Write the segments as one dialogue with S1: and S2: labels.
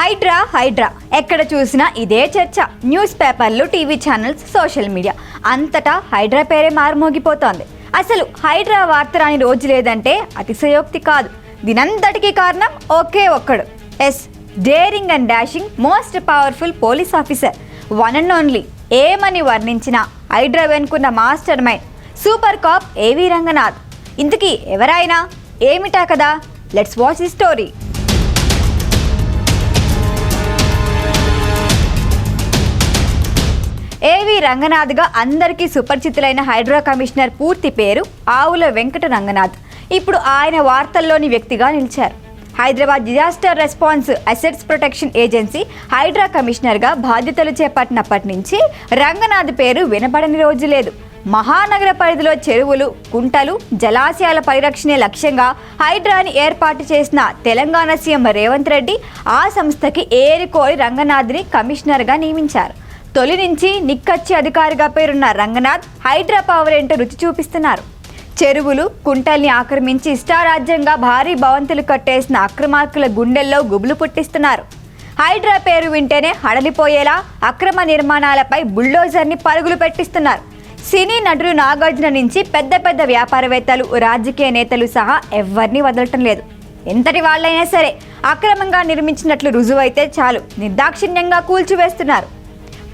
S1: హైడ్రా హైడ్రా. ఎక్కడ చూసినా ఇదే చర్చ. న్యూస్ పేపర్లు టీవీ ఛానల్స్ సోషల్ మీడియా. అంతటా హైడ్రా పేరే మారుమోగిపోతోంది. అసలు హైడ్రా వార్త రాని రోజు లేదంటే అతిశయోక్తి కాదు. దీనంతటికీ కారణం ఒకే ఒక్కడు. Yes daring and dashing most powerful police officer. One and only ఏమని వర్ణించిన హైడ్రా వెనుకున్న మాస్టర్ మైండ్? సూపర్ కాప్ ఏవి రంగనాథ్. ఇంతకీ ఎవరైనా ఏమిటా కదా లెట్స్ వాచ్ ది స్టోరీ. ఏవి రంగనాథ్గా అందరికీ సుపరిచితులైన హైడ్రా కమిషనర్ పూర్తి పేరు ఆవుల వెంకట రంగనాథ్. ఇప్పుడు ఆయన వార్తల్లోని వ్యక్తిగా నిలిచారు. Hyderabad disaster response assets protection agency HYDRAA కమిషనర్గా బాధ్యతలు చేపట్టినప్పటి నుంచి రంగనాథ్ పేరు వినపడని రోజు లేదు. మహానగర పరిధిలో చెరువులు కుంటలు జలాశయాల పరిరక్షణే లక్ష్యంగా హైడ్రాని ఏర్పాటు చేసిన తెలంగాణ సీఎం రేవంత్ రెడ్డి ఆ సంస్థకి ఏరికోరి రంగనాథ్ని కమిషనర్గా నియమించారు. తొలి నుంచి నిక్కచ్చి అధికారిగా పేరున్న రంగనాథ్ హైడ్రా పవర్ ఏంటో రుచి చూపిస్తున్నారు. చెరువులు కుంటల్ని ఆక్రమించి ఇష్టారాజ్యంగా భారీ భవంతులు కట్టేసిన అక్రమార్కుల గుండెల్లో గుబులు పుట్టిస్తున్నారు. హైడ్రా పేరు వింటేనే హడలిపోయేలా అక్రమ నిర్మాణాలపై బుల్డోజర్ని పరుగులు పెట్టిస్తున్నారు. సినీ నటుడు నాగార్జున నుంచి పెద్ద పెద్ద వ్యాపారవేత్తలు రాజకీయ నేతలు సహా ఎవరిని వదలటం లేదు. ఎంతటి వాళ్ళైనా సరే అక్రమంగా నిర్మించినట్లు రుజువైతే చాలు. నిర్దాక్షిణ్యంగా కూల్చివేస్తున్నారు.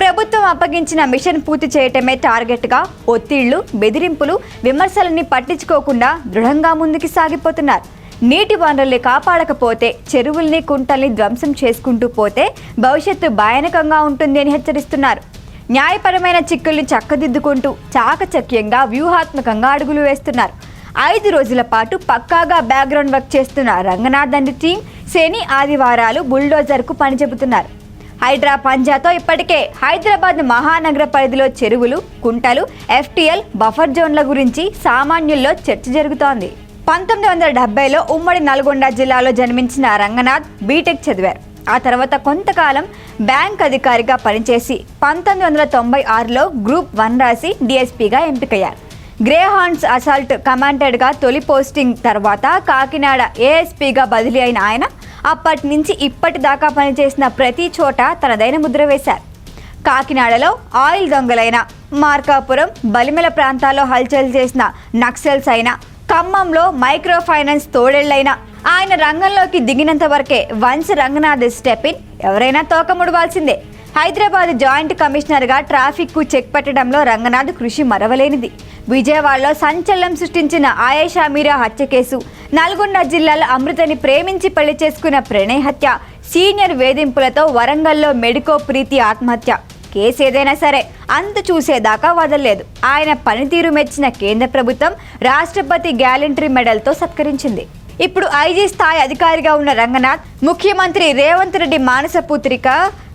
S1: ప్రభుత్వం అప్పగించిన మిషన్ పూర్తి చేయటమే టార్గెట్గా ఒత్తిళ్ళు బెదిరింపులు విమర్శలని పట్టించుకోకుండా దృఢంగా ముందుకు సాగిపోతున్నారు. నీటి వనరుల్ని కాపాడకపోతే చెరువుల్ని కుంటల్ని ధ్వంసం చేసుకుంటూ పోతే భవిష్యత్తు భయానకంగా ఉంటుంది అని హెచ్చరిస్తున్నారు. న్యాయపరమైన చిక్కుల్ని చక్కదిద్దుకుంటూ చాకచక్యంగా వ్యూహాత్మకంగా అడుగులు వేస్తున్నారు. ఐదు రోజుల పాటు పక్కాగా బ్యాక్గ్రౌండ్ వర్క్ చేస్తున్న రంగనాథ్ అండ్ టీం శని ఆదివారాలు బుల్డోజర్కు పని చెబుతున్నారు. హైడ్రా పంజాతో ఇప్పటికే హైదరాబాద్ మహానగర పరిధిలో చెరువులు కుంటలు ఎఫ్టీఎల్ బఫర్ జోన్ల గురించి సామాన్యుల్లో చర్చ జరుగుతోంది. పంతొమ్మిది వందల డెబ్బైలో ఉమ్మడి నల్గొండ జిల్లాలో జన్మించిన రంగనాథ్ బీటెక్ చదివారు. ఆ తర్వాత కొంతకాలం బ్యాంక్ అధికారిగా పనిచేసి పంతొమ్మిది వందల తొంభై ఆరులో గ్రూప్ వన్ రాసి డిఎస్పీగా ఎంపికయ్యారు. గ్రేహాన్స్ అసాల్ట్ కమాండెడ్గా తొలి పోస్టింగ్ తర్వాత కాకినాడ ఏఎస్పీగా బదిలీ అయిన ఆయన అప్పటి నుంచి ఇప్పటిదాకా పనిచేసిన ప్రతి చోట తనదైన ముద్ర వేశారు. కాకినాడలో ఆయిల్ దొంగలైన మార్కాపురం బలిమెల ప్రాంతాల్లో హల్చల్ చేసిన నక్సల్స్ అయినా ఖమ్మంలో మైక్రో ఫైనాన్స్ తోడేళ్ళైనా ఆయన రంగంలోకి దిగినంత వరకే వంశ రంగనాథ్ స్టెప్ ఇన్ ఎవరైనా తోకముడవాల్సిందే. హైదరాబాద్ జాయింట్ కమిషనర్గా ట్రాఫిక్కు చెక్ పెట్టడంలో రంగనాథ్ కృషి మరవలేనిది. విజయవాడలో సంచలనం సృష్టించిన ఆయేషా మీరా హత్య కేసు. నల్గొండ జిల్లాలో అమృతని ప్రేమించి పెళ్ళి చేసుకున్న ప్రణయ్ హత్య. సీనియర్ వేధింపులతో వరంగల్లో మెడికో ప్రీతి ఆత్మహత్య. కేసు ఏదైనా సరే అంత చూసేదాకా వదలలేదు. ఆయన పనితీరు మెచ్చిన కేంద్ర ప్రభుత్వం రాష్ట్రపతి గ్యాలంటరీ మెడల్తో సత్కరించింది. ఇప్పుడు ఐజీ స్థాయి అధికారిగా ఉన్న రంగనాథ్ ముఖ్యమంత్రి రేవంత్ రెడ్డి మానస పుత్రిక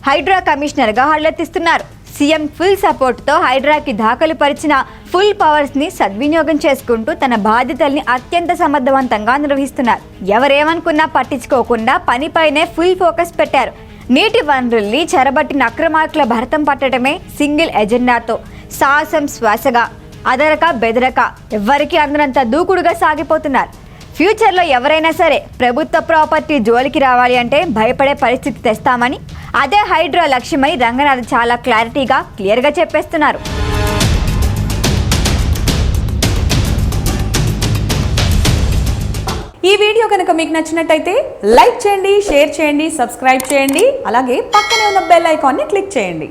S1: హైడ్రా కమిషనర్గా హళ్ళెత్తిస్తున్నారు సీఎం ఫుల్ సపోర్ట్తో హైడ్రాకి దాఖలు పరిచిన ఫుల్ పవర్స్ని సద్వినియోగం చేసుకుంటూ తన బాధ్యతల్ని అత్యంత సమర్థవంతంగా నిర్వహిస్తున్నారు. ఎవరేమనుకున్నా పట్టించుకోకుండా పనిపైనే ఫుల్ ఫోకస్ పెట్టారు. నీటి వనరుల్ని చెరబట్టిన అక్రమార్కుల భరతం పట్టడమే సింగిల్ ఎజెండాతో. సాహసం శ్వాసగా అదరక బెదరక ఎవ్వరికీ అందరంత దూకుడుగా సాగిపోతున్నారు. ఫ్యూచర్లో ఎవరైనా సరే ప్రభుత్వ ప్రాపర్టీ జోలికి రావాలి అంటే భయపడే పరిస్థితి తెస్తామని అదే హైడ్రో లక్ష్యమని రంగనాథ్ చాలా క్లారిటీగా క్లియర్గా చెప్పేస్తున్నారు.
S2: ఈ వీడియో కనుక మీకు నచ్చినట్టయితే లైక్ చేయండి షేర్ చేయండి సబ్స్క్రైబ్ చేయండి అలాగే పక్కనే ఉన్న బెల్ ఐకాన్ని క్లిక్ చేయండి.